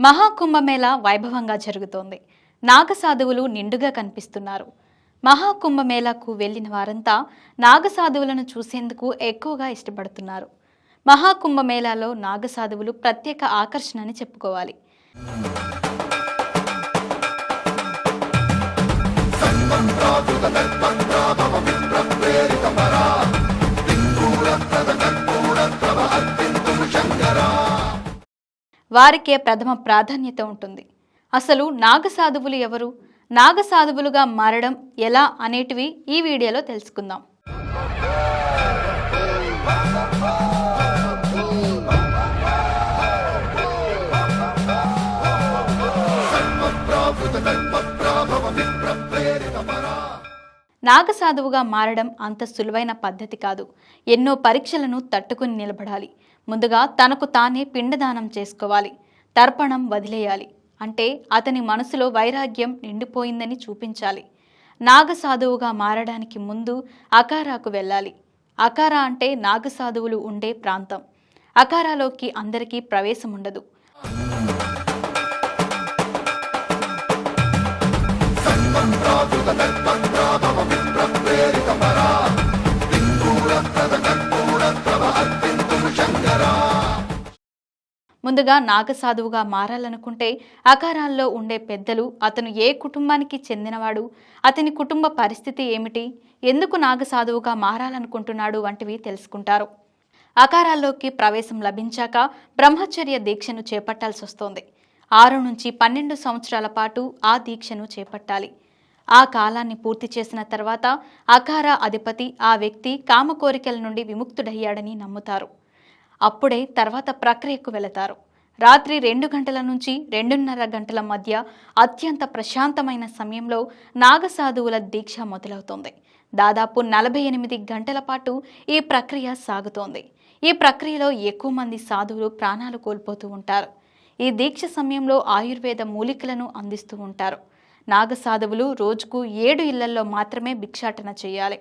మహాకుంభమేళ వైభవంగా జరుగుతోంది. నాగసాధువులు నిండుగా కనిపిస్తున్నారు. మహాకుంభమేళాకు వెళ్ళిన వారంతా నాగసాధువులను చూసేందుకు ఎక్కువగా ఇష్టపడుతున్నారు. మహాకుంభమేళాలో నాగసాధువులు ప్రత్యేక ఆకర్షణ అని చెప్పుకోవాలి వారికే ప్రథమ ప్రాధాన్యత ఉంటుంది. అసలు నాగసాధువులు ఎవరు? నాగసాధువులుగా మారడం ఎలా అనేటివి ఈ వీడియోలో తెలుసుకుందాం. నాగసాధువుగా మారడం అంత సులువైన పద్ధతి కాదు. ఎన్నో పరీక్షలను తట్టుకుని నిలబడాలి. ముందుగా తనకు తానే పిండదానం చేసుకోవాలి తర్పణం వదిలేయాలి. అంటే అతని మనసులో వైరాగ్యం నిండిపోయిందని చూపించాలి. నాగసాధువుగా మారడానికి ముందు అకారాకు వెళ్ళాలి. అకారా అంటే నాగసాధువులు ఉండే ప్రాంతం. అకారాలోకి అందరికీ ప్రవేశం ఉండదు ముందుగా నాగసాధువుగా మారాలనుకుంటే అకారాల్లో ఉండే పెద్దలు అతను ఏ కుటుంబానికి చెందినవాడు అతని కుటుంబ పరిస్థితి ఏమిటి ఎందుకు నాగసాధువుగా మారాలనుకుంటున్నాడు వంటివి తెలుసుకుంటారు. అకారాల్లోకి ప్రవేశం లభించాక బ్రహ్మచర్య దీక్షను చేపట్టాల్సి వస్తోంది ఆరు నుంచి పన్నెండు సంవత్సరాల పాటు ఆ దీక్షను చేపట్టాలి. ఆ కాలాన్ని పూర్తి చేసిన తర్వాత అకార అధిపతి ఆ వ్యక్తి కామ కోరికల నుండి విముక్తుడయ్యాడని నమ్ముతారు. అప్పుడే తర్వాత ప్రక్రియకు వెళతారు. రాత్రి రెండు గంటల నుంచి రెండున్నర గంటల మధ్య అత్యంత ప్రశాంతమైన సమయంలో నాగసాధువుల దీక్ష మొదలవుతోంది. దాదాపు నలభై ఎనిమిది గంటల పాటు ఈ ప్రక్రియ సాగుతోంది. ఈ ప్రక్రియలో ఎక్కువ మంది సాధువులు ప్రాణాలు కోల్పోతూ ఉంటారు. ఈ దీక్ష సమయంలో ఆయుర్వేద మూలికలను అందిస్తూ ఉంటారు. నాగసాధువులు రోజుకు ఏడు ఇళ్ళలో మాత్రమే భిక్షాటన చేయాలి.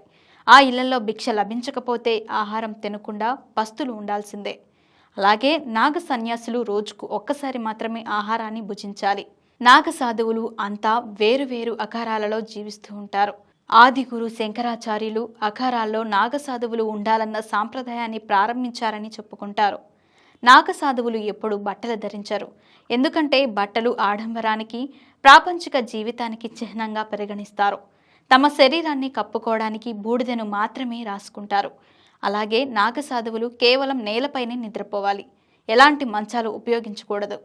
ఆ ఇళ్ళలో భిక్ష లభించకపోతే ఆహారం తినకుండా పస్తులు ఉండాల్సిందే. అలాగే నాగ సన్యాసులు రోజుకు ఒక్కసారి మాత్రమే ఆహారాన్ని భుజించాలి. నాగ సాధువులు అంతా వేరు అకారాలలో జీవిస్తూ ఉంటారు. ఆదిగురు శంకరాచార్యులు అఖారాల్లో నాగసాధువులు ఉండాలన్న సాంప్రదాయాన్ని ప్రారంభించారని చెప్పుకుంటారు. నాగసాధువులు ఎప్పుడు బట్టలు ధరించరు. ఎందుకంటే బట్టలు ఆడంబరానికి ప్రాపంచిక జీవితానికి చిహ్నంగా పరిగణిస్తారు. తమ శరీరాన్ని కప్పుకోవడానికి బూడిదను మాత్రమే రాసుకుంటారు. అలాగే నాగసాధువులు కేవలం నేలపైనే నిద్రపోవాలి. ఎలాంటి మంచాలు ఉపయోగించకూడదు.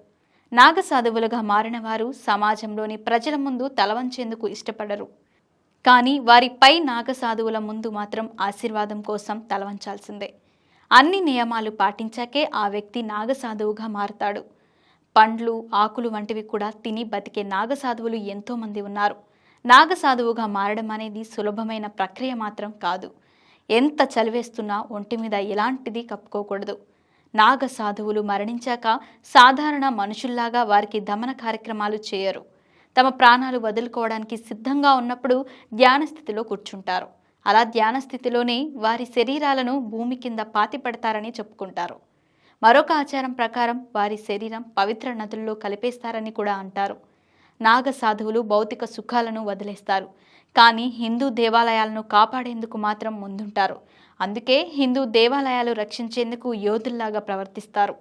నాగసాధువులుగా మారిన వారు సమాజంలోని ప్రజల ముందు తలవంచేందుకు ఇష్టపడరు. కానీ వారి పై నాగసాధువుల ముందు మాత్రం ఆశీర్వాదం కోసం తలవంచాల్సిందే. అన్ని నియమాలు పాటించాకే ఆ వ్యక్తి నాగసాధువుగా మారతాడు. పండ్లు ఆకులు వంటివి కూడా తిని బతికే నాగసాధువులు ఎంతోమంది ఉన్నారు. నాగసాధువుగా మారడం అనేది సులభమైన ప్రక్రియ మాత్రం కాదు. ఎంత చలివేస్తున్నా ఒంటి మీద ఎలాంటిది కప్పుకోకూడదు. నాగ సాధువులు మరణించాక సాధారణ మనుషుల్లాగా వారికి దమన కార్యక్రమాలు చేయరు. తమ ప్రాణాలు వదులుకోవడానికి సిద్ధంగా ఉన్నప్పుడు ధ్యాన స్థితిలో కూర్చుంటారు. అలా ధ్యాన స్థితిలోనే వారి శరీరాలను భూమి కింద పాతిపడతారని చెప్పుకుంటారు. మరొక ఆచారం ప్రకారం వారి శరీరం పవిత్ర నదుల్లో కలిపేస్తారని కూడా అంటారు. నాగ సాధువులు భౌతిక సుఖాలను వదిలేస్తారు. కానీ హిందూ దేవాలయాలను కాపాడేందుకు మాత్రం ముందుంటారు. అందుకే హిందూ దేవాలయాలు రక్షించేందుకు యోధుల్లాగా ప్రవర్తిస్తారు.